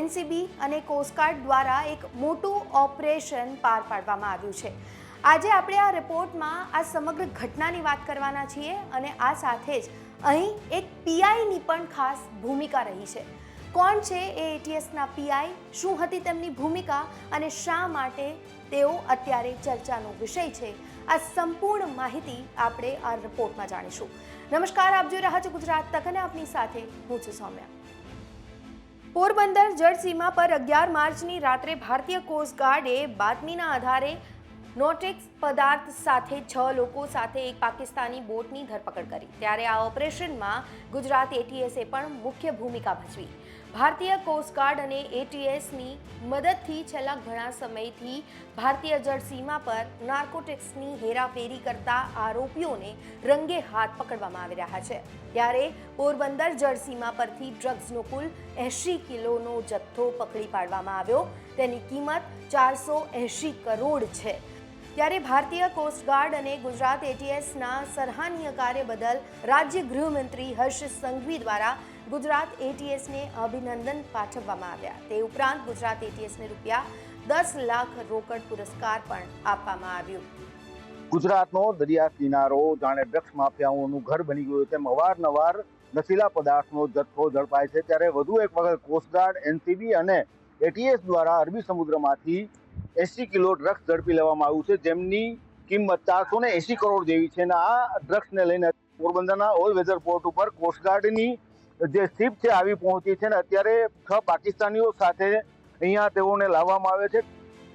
NCB અને coast guard દ્વારા એક મોટું ઓપરેશન પાર પાડવામાં આવ્યું છે. આજે આપણે આ રિપોર્ટમાં આ સમગ્ર ઘટનાની વાત કરવાના છીએ અને આ સાથે જ અહીં એક પીઆઈની પણ ખાસ ભૂમિકા રહી છે. કોણ છે એ એટીએસના પીઆઈ? શું હતી તેમની ભૂમિકા? અને શા માટે તેઓ અત્યારે ચર્ચાનો વિષય છે? આ સંપૂર્ણ માહિતી આપણે આ રિપોર્ટમાં જાણીશું. નમસ્કાર, આપ જોઈ રહ્યા છો ગુજરાત તક અને આપની સાથે હું છું સૌમ્યા. પોરબંદર જળસીમા પર અગિયાર માર્ચની રાત્રે ભારતીય કોસ્ટગાર્ડે બાતમીના આધારે નોટેક્સ પદાર્થ સાથે છ લોકો સાથે એક પાકિસ્તાની બોટની ધરપકડ કરી. ત્યારે આ ઓપરેશનમાં ગુજરાત એટીએસે પણ મુખ્ય ભૂમિકા ભજવી. ભારતીય કોસ્ટગાર્ડ અને એટીએસની મદદથી છેલ્લા ઘણા સમયથી ભારતીય જળસીમા પર નાર્કોટિક્સની હેરાફેરી કરતા આરોપીઓને રંગે હાથ પકડવામાં આવી રહ્યા છે. ત્યારે પોરબંદર જળસીમા પરથી ડ્રગ્સનો કુલ એંશી કિલોનો જથ્થો પકડી પાડવામાં આવ્યો. તેની કિંમત ચારસો એંશી કરોડ છે. ત્યારે ભારતીય કોસ્ટગાર્ડ અને ગુજરાત એટીએસના સરાહનીય કાર્ય બદલ રાજ્ય ગૃહમંત્રી હર્ષ સંઘવી દ્વારા ગુજરાત એટીએસને અભિનંદન પાઠવવામાં આવ્યા. તે ઉપરાંત ગુજરાત એટીએસને રૂપિયા દસ લાખ રોકડ પુરસ્કાર પણ આપવામાં આવ્યું. ગુજરાતનો દરિયા કિનારો જાણે ડ્રગ્સ માફિયાઓનું ઘર બની ગયું તેમ અવારનવાર નશીલા પદાર્થનો જથ્થો ઝડપાય છે. ત્યારે વધુ એક વખત કોસ્ટગાર્ડ એનસીબી અને એટીએસ દ્વારા અરબી સમુદ્રમાંથી એસી કિલો ડ્રગ્સ ઝડપી લેવામાં આવ્યું છે. જેમની કિંમત ચારસો ને એસી કરોડ જેવી છે અને આ ડ્રગ્સને લઈને પોરબંદરના ઓલ વેધર પોર્ટ ઉપર કોસ્ટગાર્ડની જે શિપ છે આવી પહોંચી છે ને અત્યારે છ પાકિસ્તાનીઓ સાથે અહીંયા તેઓને લાવવામાં આવે છે.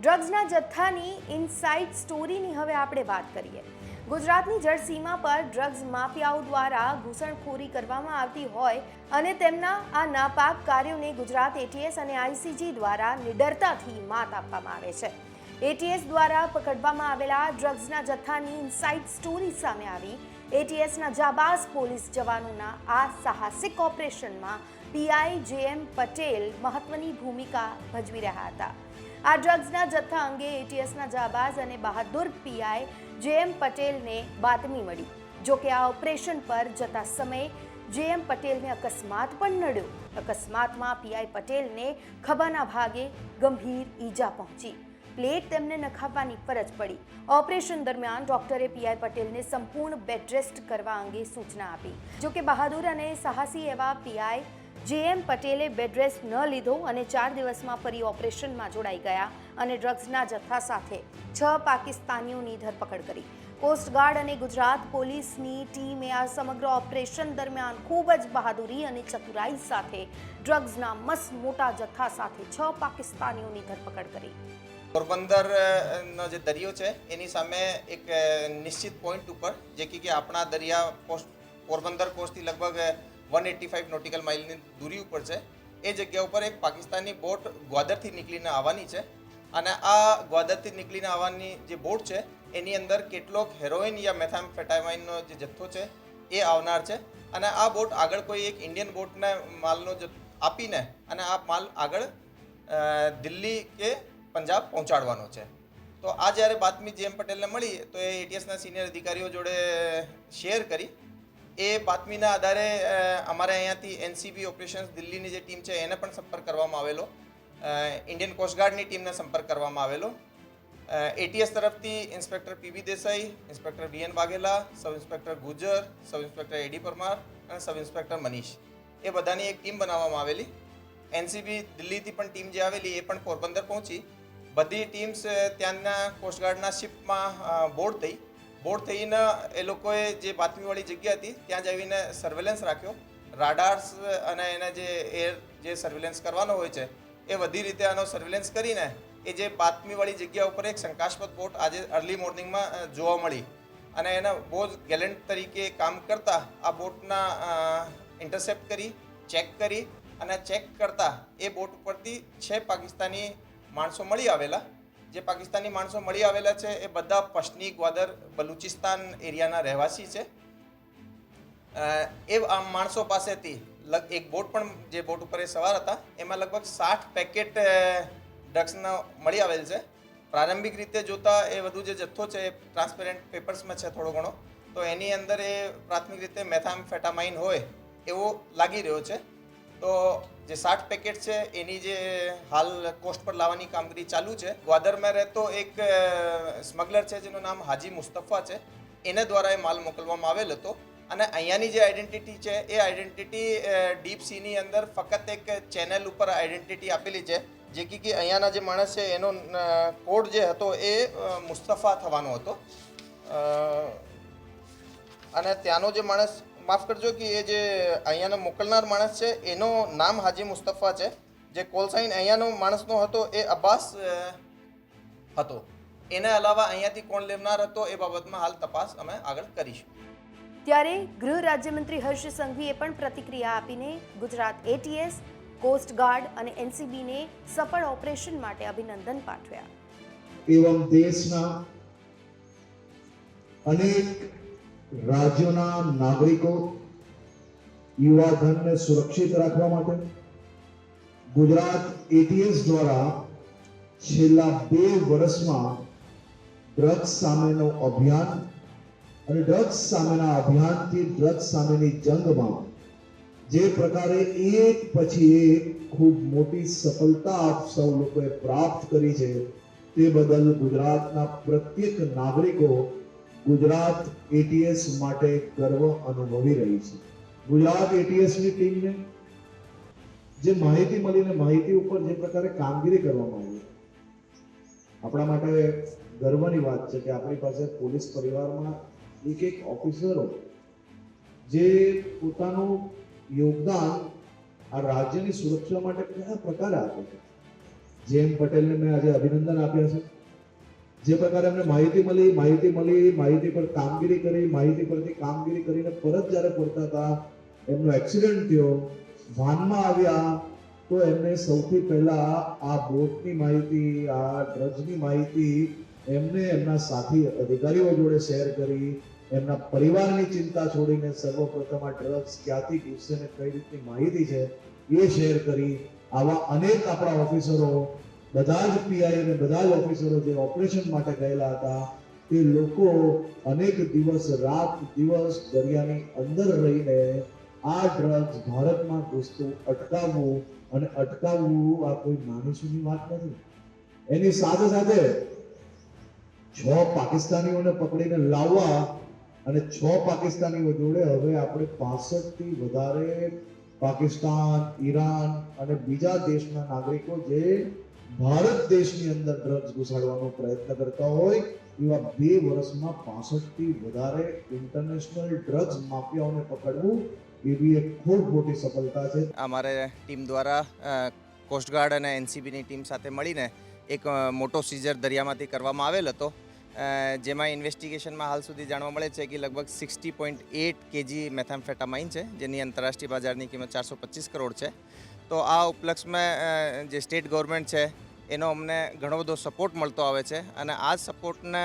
ડ્રગ્સના જથ્થાની ઇનસાઇડ સ્ટોરીની હવે આપણે વાત કરીએ. ગુજરાતની જળસીમા પર ડ્રગ્સ માફિયાઓ દ્વારા ઘૂસણખોરી કરવામાં આવતી હોય અને તેમના આ નાપાક કાર્યોને ગુજરાત એટીએસ અને આઈસીજી દ્વારા નિડરતાથી માત આપવામાં આવે છે. એટીએસ દ્વારા પકડવામાં આવેલા ડ્રગ્સના જથ્થાની ઇનસાઇડ સ્ટોરી સામે આવી. એટીએસના જાબાઝ પોલીસ જવાનોના આ સાહસિક ઓપરેશનમાં પીઆઈ જે એમ પટેલ મહત્વની ભૂમિકા ભજવી રહ્યા હતા. આ ડ્રગ્સના જથ્થા અંગે એટીએસના જાબાઝ અને બહાદુર પીઆઈ જે એમ પટેલને બાતમી મળી. જો કે આ ઓપરેશન પર જતા સમયે જે એમ પટેલને અકસ્માત પણ નડ્યો. અકસ્માતમાં પીઆઈ પટેલને ખભાના ભાગે ગંભીર ઈજા પહોંચી. પ્લેટ તેમને નખાવવાની ફરજ પડી. ઓપરેશન દરમિયાન ડોક્ટરે પીઆઈ પટેલને સંપૂર્ણ બેડ રેસ્ટ કરવા અંગે સૂચના આપી. જોકે બહાદુર અને સાહસી એવા પીઆઈ જેએમ પટેલે બેડ રેસ્ટ ન લીધો અને ચાર દિવસમાં ફરી ઓપરેશનમાં જોડાઈ ગયા અને ડ્રગ્સના જથ્થા સાથે છ પાકિસ્તાનીઓની ધરપકડ કરી. કોસ્ટગાર્ડ અને ગુજરાત પોલીસની ટીમે આ સમગ્ર ઓપરેશન દરમિયાન ખૂબ જ બહાદુરી અને ચતુરાઈ સાથે ડ્રગ્સના મસ્ત મોટા જથ્થા સાથે છ પાકિસ્તાનીઓની ધરપકડ કરી. પોરબંદર નો જે દરિયો છે, એની સામે એક નિશ્ચિત પોઈન્ટ ઉપર, જે કે આપણા દરિયા કોસ્ટ પોરબંદર કોસ્ટથી લગભગ વન એટી ફાઇવ નોટિકલ માઇલની દૂરી ઉપર છે. એ જગ્યા ઉપર એક પાકિસ્તાની બોટ ગ્વાદરથી નીકળીને આવવાની છે. અને આ ગ્વાદરથી નીકળીને આવવાની જે બોટ છે, એની અંદર કેટલોક હેરોઇન યા મેથામફેટામાઇનનો જે જથ્થો છે, એ આવનાર છે. અને આ બોટ આગળ કોઈ એક ઇન્ડિયન બોટને માલનો આપીને અને આ માલ આગળ દિલ્હી કે પંજાબ પહોંચાડવાનો છે. તો આ જ્યારે બાતમી જેમ પટેલને મળી, તો એ એટીએસના સિનિયર અધિકારીઓ જોડે શેર કરી. એ બાતમીના આધારે અમારે અહીંયાથી એનસીબી ઓપરેશન્સ દિલ્હીની જે ટીમ છે, એને પણ સંપર્ક કરવામાં આવેલો. ઇન્ડિયન કોસ્ટગાર્ડની ટીમને સંપર્ક કરવામાં આવેલો. એટીએસ તરફથી inspector PB Desai inspector VN Vaghela sub inspector Gujar sub inspector AD Parmar અને સબ ઇન્સ્પેક્ટર મનીષ એ બધાની એક ટીમ બનાવવામાં આવેલી. એનસીબી દિલ્હીથી પણ ટીમ જે આવેલી એ પણ પોરબંદર પહોંચી. બધી ટીમ્સ ત્યાંના કોસ્ટગાર્ડના શિપમાં બોર્ડ થઈ. બોર્ડ થઈને એ લોકોએ જે બાતમીવાળી જગ્યા હતી, ત્યાં જઈને સર્વેલન્સ રાખ્યો. રાડાર્સ અને એના જે એર જે સર્વેલન્સ કરવાનો હોય છે, એ બધી રીતે આનો સર્વેલન્સ કરીને એ જે બાતમીવાળી જગ્યા ઉપર એક શંકાસ્પદ બોટ આજે અર્લી મોર્નિંગમાં જોવા મળી. અને એના બહુ જ ગેલેન્ટ તરીકે કામ કરતા આ બોટના ઇન્ટરસેપ્ટ કરી ચેક કરી અને ચેક કરતા એ બોટ ઉપરથી છે પાકિસ્તાની માણસો મળી આવેલા. જે પાકિસ્તાની માણસો મળી આવેલા છે એ બધા પશ્ચિમી ગ્વાદર બલુચિસ્તાન એરિયાના રહેવાસી છે. એ માણસો પાસેથી એક બોટ પણ જે બોટ ઉપર એ સવાર હતા, એમાં લગભગ સાઠ પેકેટ ડ્રગ્સનો મળી આવેલ છે. પ્રારંભિક રીતે જોતા એ વધુ જે જથ્થો છે એ ટ્રાન્સપેરન્ટ પેપર્સમાં છે થોડો ઘણો. તો એની અંદર એ પ્રાથમિક રીતે મેથામ્ફેટામાઇન હોય એવો લાગી રહ્યો છે. તો જે સાઠ પેકેટ છે, એની જે હાલ કોસ્ટ પર લાવવાની કામગીરી ચાલુ છે. ગ્વાદરમાં રહેતો એક સ્મગલર છે, જેનું નામ હાજી મુસ્તફા છે, એને દ્વારા એ માલ મોકલવામાં આવેલ હતો. અને અહીંયાની જે આઈડેન્ટિટી છે, એ આઈડેન્ટિટી ડીપ સીની અંદર ફક્ત એક ચેનલ ઉપર આઈડેન્ટિટી આપેલી છે. જે કે અહીંયાના જે માણસ છે, એનો કોડ જે હતો એ મુસ્તફા થવાનો હતો. અને ત્યાંનો જે માણસ માફ કરજો કે એ જે અહીંયાનો મોકલનાર માણસ છે એનો નામ હાજી મુસ્તફા છે. જે કોલ સાઇન અહીંયાનો માણસનો હતો એ અબ્બાસ હતો. એના અલાવા અહીંયાથી કોણ લેવનાર હતો એ બાબતમાં હાલ તપાસ અમે આગળ કરીશું. ત્યારે ગૃહ રાજ્યમંત્રી હર્ષ સંઘવીએ પણ પ્રતિક્રિયા આપીને ગુજરાત એટીએસ કોસ્ટગાર્ડ અને એનસીબીને સફળ ઓપરેશન માટે અભિનંદન પાઠવ્યા. એવમ દેશના અનેક રાજ્યોના નાગરિકો યુવાધનને સુરક્ષિત રાખવા માટે ગુજરાત એટીએસ દ્વારા છેલ્લા બે વર્ષમાં ડ્રગ્સ સામેનો અભિયાન અને ડ્રગ્સ સામેના અભિયાનથી ડ્રગ્સ સામેની જંગમાં જે પ્રકારે એક પછી એક ખૂબ મોટી સફળતા આપ સૌ લોકોએ પ્રાપ્ત કરી છે તે બદલ ગુજરાતના પ્રત્યેક નાગરિકો ગુજરાત એટીએસ માટે ગર્વ અનુભવી રહી છે. ગુજરાત એટીએસની ટીમને જે માહિતી મળીને માહિતી ઉપર જે પ્રકારે કામગીરી કરવામાં આવી આપણા માટે ગર્વની વાત છે કે આપણી પાસે પોલીસ પરિવારમાં એક એક ઓફિસરો જે પોતાનું યોગદાન આ રાજ્યની સુરક્ષા માટે કયા પ્રકારે આપે છે. જેમ પટેલને મેં આજે અભિનંદન આપ્યા છે. જે પ્રકારે અમને માહિતી મળી માહિતી મળી, માહિતી પર કામગીરી કરી, માહિતી પરથી કામગીરી કરીને પરત જ્યારે ફરતા હતા, એમનો એક્સિડન્ટ થયો, વાનમાં આવ્યા, તો એમને સૌથી પહેલા આ બોટની માહિતી, આ ડ્રગ્સની માહિતી એમને એમના સાથી અધિકારીઓ જોડે શેર કરી, એમના પરિવારની ચિંતા છોડીને સર્વપ્રથમ આ ડ્રગ્સ ક્યાંથી ઘૂસશે ને કઈ રીતની માહિતી છે એ શેર કરી. આવા અનેક આપણા ઓફિસરો બધા જ પીઆઈ અને બધા જ ઓફિસરો જે ઓપરેશન માટે ગયેલા હતા, તે લોકો અનેક દિવસ, રાત, દિવસ દરિયાની અંદર રહીને આ ડ્રગ્સ ભારતમાં ઘૂસતું, અટકાવવું અને અટકાવવું આ કોઈ નાની વાત નથી. એની સાથે સાથે છ પાકિસ્તાનીઓને પકડીને લાવવા અને છ પાકિસ્તાનીઓ જોડે હવે આપણે 65 થી વધારે પાકિસ્તાન, ઈરાન અને બીજા દેશના નાગરિકો જે ભારત દેશની અંદર ડ્રગ્સ ઘુસાડવાનો પ્રયત્ન કરતા હોય, એવા બે વર્ષમાં પાસઠથી વધારે ઇન્ટરનેશનલ ડ્રગ્સ માફિયાઓને પકડવું, એ બી એક ખૂબ મોટી સફળતા છે. અમારે ટીમ દ્વારા કોસ્ટગાર્ડ અને એનસીબીની ટીમ સાથે મળીને એક મોટો સીઝર દરિયામાંથી કરવામાં આવેલ હતો. જેમાં ઇન્વેસ્ટિગેશનમાં હાલ સુધી જાણવા મળે છે કે લગભગ sixty point eight KG methamphetamine છે, જેની આંતરરાષ્ટ્રીય બજારની કિંમત ચારસો પચીસ કરોડ છે. તો આ ઉપલક્ષમાં જે સ્ટેટ ગવર્મેન્ટ છે એનો અમને ઘણો બધો સપોર્ટ મળતો આવે છે. અને આ સપોર્ટને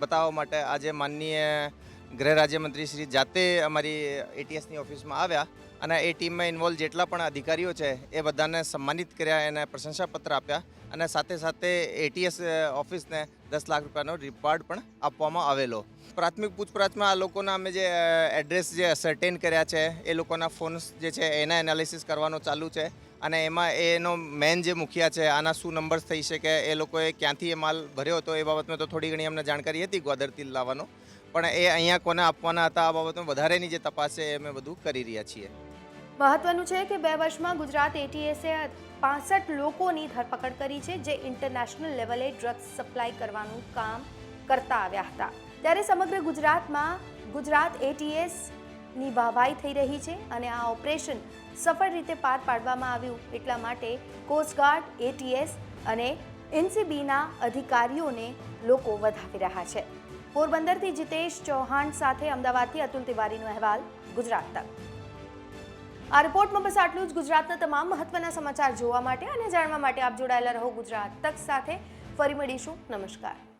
બતાવવા માટે આજે માનનીય ગૃહ રાજ્યમંત્રી શ્રી જાતે અમારી એટીએસની ઓફિસમાં આવ્યા અને એ ટીમમાં ઇન્વોલ્વ જેટલા પણ અધિકારીઓ છે એ બધાને સન્માનિત કર્યા, એને પ્રશંસાપત્ર આપ્યા અને સાથે સાથે એટીએસ ઓફિસને દસ લાખ રૂપિયાનો રિપાર્ડ પણ આપવામાં આવેલો. પ્રાથમિક પૂછપરછમાં આ લોકોના અમે જે એડ્રેસ જે સર્ટેન કર્યા છે એ લોકોના ફોન્સ જે છે એના એનાલિસિસ કરવાનો ચાલુ છે. અને એમાં એનો મેન જે મુખિયા છે, આના શું નંબર્સ થઈ શકે, એ લોકોએ ક્યાંથી એ માલ ભર્યો હતો, એ બાબતમાં તો થોડી ઘણી અમને જાણકારી હતી ગ્વાદરથી લાવવાનો. પણ એ અહીંયા કોને આપવાના હતા, આ બાબતમાં વધારેની જે તપાસ છે, એ અમે બધું કરી રહ્યા છીએ. મહત્વનું છે કે બે વર્ષમાં ગુજરાત એટીએસે પાસઠ લોકોની ધરપકડ કરી છે, જે ઇન્ટરનેશનલ લેવલે ડ્રગ્સ સપ્લાય કરવાનું કામ કરતા આવ્યા હતા. ત્યારે સમગ્ર ગુજરાતમાં ગુજરાત એટીએસની વાહવાઈ થઈ રહી છે અને આ ઓપરેશન સફળ રીતે પાર પાડવામાં આવ્યું. એટલા માટે કોસ્ટગાર્ડ એટીએસ અને એનસીબીના અધિકારીઓને લોકો વધાવી રહ્યા છે. પોરબંદરથી જીતેશ ચૌહાણ સાથે અમદાવાદથી અતુલ તિવારીનો અહેવાલ, ગુજરાત તક. આ રિપોર્ટમાં બસ આટલું જ. ગુજરાતના તમામ મહત્વના સમાચાર જોવા માટે અને જાણવા માટે આપ જોડાયેલા રહો ગુજરાત તક સાથે. ફરી મળીશું. નમસ્કાર.